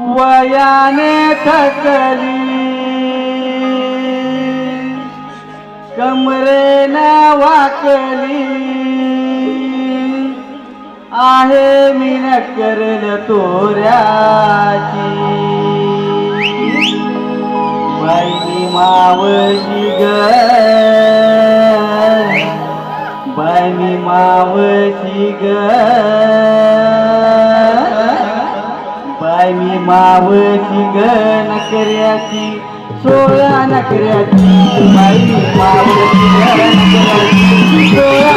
वयाने थकली. कमरे न वाकली. आहे मी न करल तोऱ्याची. बाई मावशी ग मावशी ग. बाई मी मावशी ग नकऱ्याची सोळा नकऱ्याची. बाई मी मावशी ग नकऱ्याची सोळा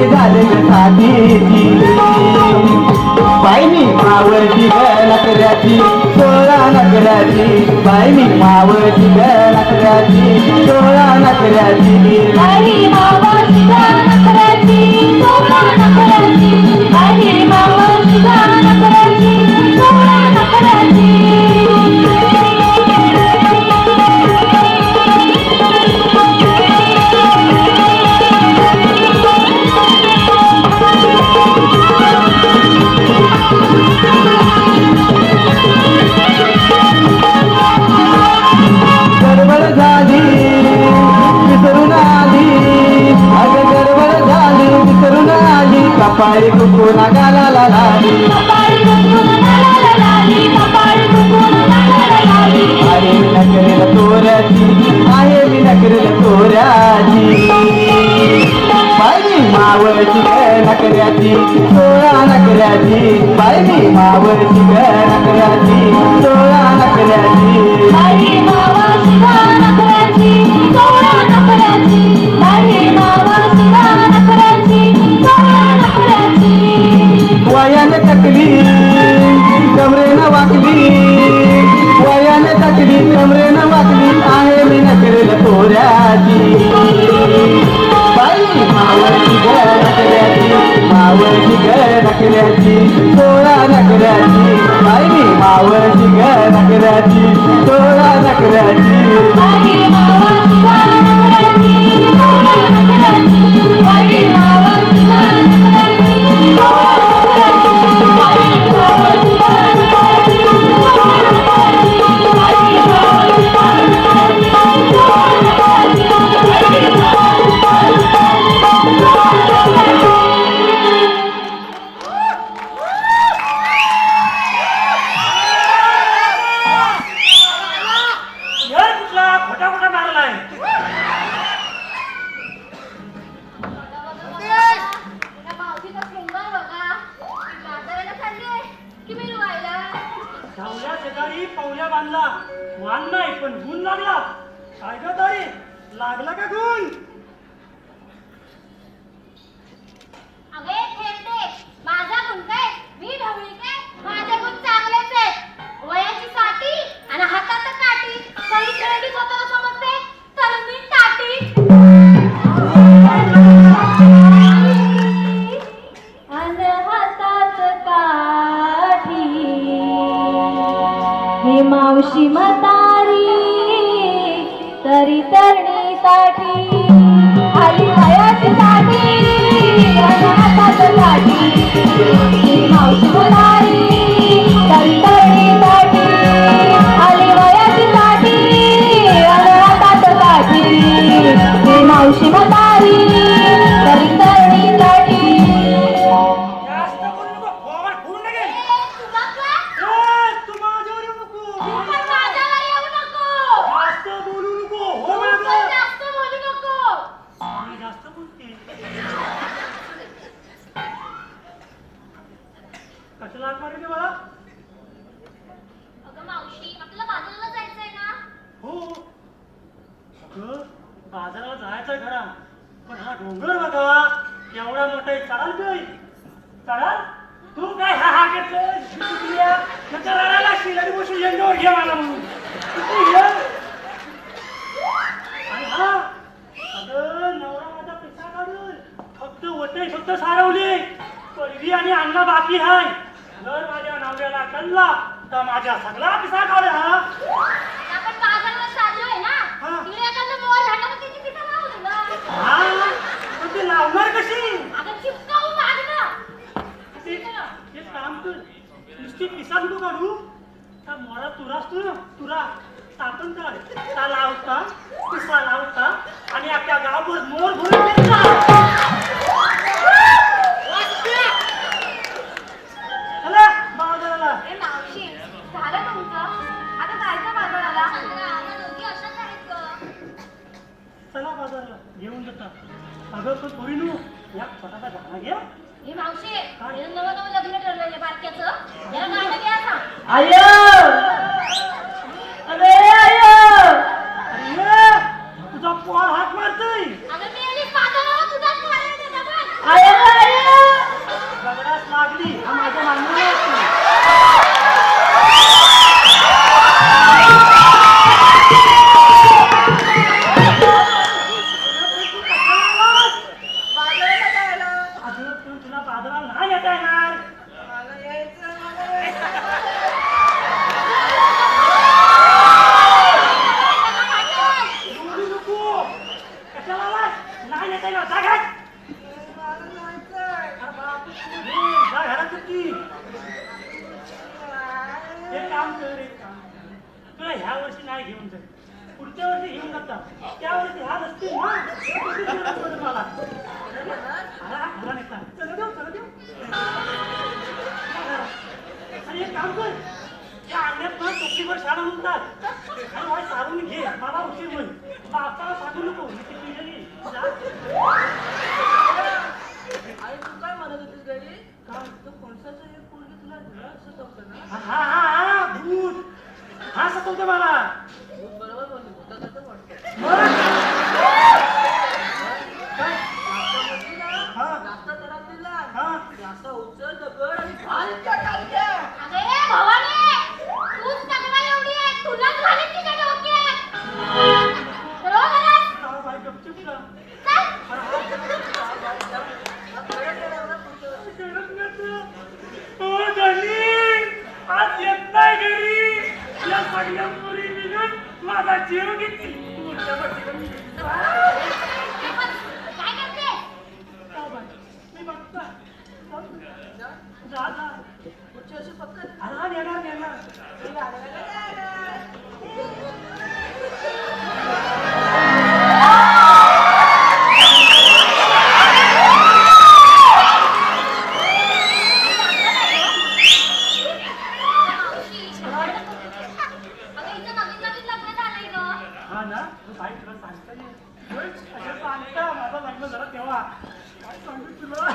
तरी मी झाले ग साथीची बाईनी मावळची ग नकऱ्याची सोळा नकऱ्याची. बाईनी मावळची ग नकऱ्याची सोळा नकऱ्याची. कपाळी कुकुना गाला लाली आहे मी नकरेल तोऱ्याची आहे मी नकरेल तोऱ्याची बाई मावळची नकऱ्याची सोळा नकऱ्याची. बाई मावळची नकऱ्याची सोळा नकऱ्याची. कमरेनं वाकली वयाने तकली कमरेनं वाकली आहे मी नकरेल तोऱ्याची बाई मावळची ग नकऱ्याची मावळची ग नकऱ्याची सोळा नकऱ्याची बाई मावळची ग नकऱ्याची सोळा नकऱ्याची डोंगर बघा एवढा मोठा आहे. चढाल काय चढाल? तू काय हा हा घेतलं रडायला आणि बसून यंगावर घे मला म्हणून. आणि हा अगं नवरा माझा पैसा काढून फक्त वटे फक्त सारवली. पडवी आणि अण्णा बाकी हाय. जर माझ्या नवऱ्याला कळला तर माझ्या सगळा पिसा काढ हा आपण बाजारात चाललोय ना हा. तिकडे एखादं मोर झालं तर तिथे तिथं लावू ना हा? पण ते लावणार कशी? अगं चिपकावून मागणं ते ते काम कर. नुसती पिसा नको काढू त्या मोरा तुरास तू तुरा. टाकून काढ. ता लावता पिसा लावता आणि आपल्या गावभर मोर भरून फिरता. तुला ह्या वर्षी नाही घेऊन जाईल. पुढच्या वर्षी घेऊन जातात त्या वर्षी ह्या नसतील ना किती दिवस मला हा घरा चला देऊ चला देऊ आणि एक काम कर. त्या अंड्यात ना टोपीवर शाळा म्हणतात. आणि सारून घे. मला उशीर होईल. बापाला सांगू नको. मी ती जा. जा जा पुढची येणार येणार हा ना तू बाई तुला सांगता येईल असं सांगता माझं लग्न झालं तेव्हा. काय सांगू तुला?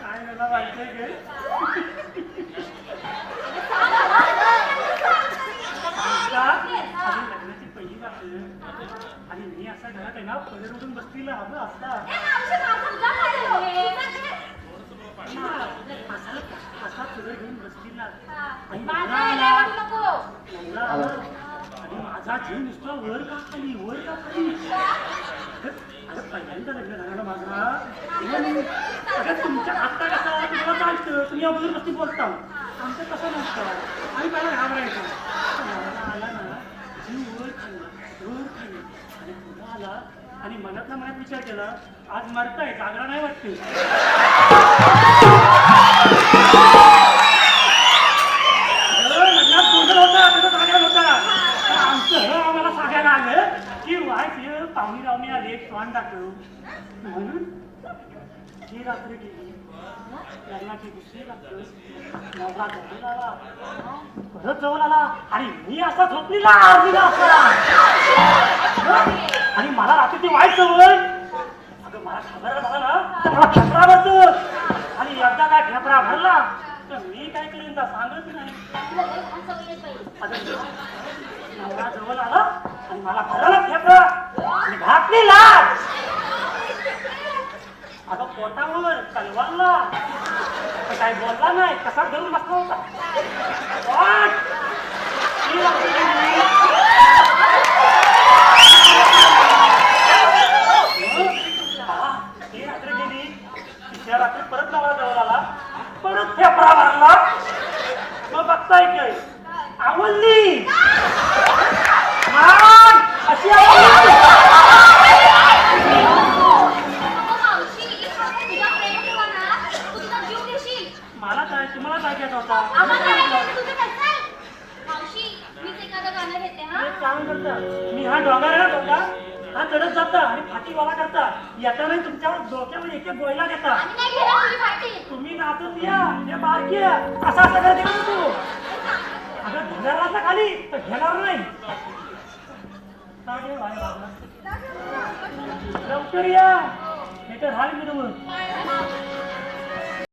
काय मला माहितीये गे? लग्नाची पहिली बात आणि मी असा घरात आहे ना पदर उठून बसतील हवं असता ए, मावशी, माझं तुला काय झालंय? असा असा पदर घेऊन बसलेला आणि माझं नवरा आहे, आला. लय वाटू नको. नवरा आला. आणि माझा नुसता वर का खाली वर का खाली अगं पहिल्यांदा लग्न झालं ना माझा म्हणून अगं तुमच्या आत्ता कसा तुम्हाला चालतं तुम्ही अगोदर बसती बोलता आमचं कसं नसतं आम्ही पहिला घाबरायचो नवरा आला ना जीव वर खाल्ला वर खाली आणि पुन्हा आला आणि मनातला मनात विचार केला आज मरताय जागरा नाही वाटते अगं, लग्नात गोंधळ होता त्याचा जागरण होता तर आमचं हे आम्हाला सांगायला आलं की वाईफ हे पाहुणी रावणी आले श्वान दाखव म्हणून रात्र गेली लग्नाची दुसरी रात्र. नवरा जवळ आला. परत जवळ आला. आणि मी असा झोपलेला अर्धीला असा. आणि मला रात्री ती वाईट सवय. अगं मला खबर झाला ना. तर मला भरतो आणि एकदा काय ठेपरा भरला तर मी काय करेन तर सांगत नाही. नवरा जवळ आला आणि मला भराला ठेपला आणि घातली लाट अगं पोटावर तलवारला काही बोलला नाही कसा धरून बसला होता! ती रात्री गेली. हा, ती रात्री परत नवरा जवळ आला. परत फेफडा मारला. मग बघताय काय? आवडली! अशी आवडली. मी हा डोंगर आहे हा चढत जाता आणि फाटीवाला करता येताना तुमच्यावर डोक्यावर एक बोयला देता तुम्ही नाचत या हे. बारकी असा असं असं करते तू अगं घेणार खाली तर घेणार नाही काय लवकर या नाही तर हाल मी तुम्ही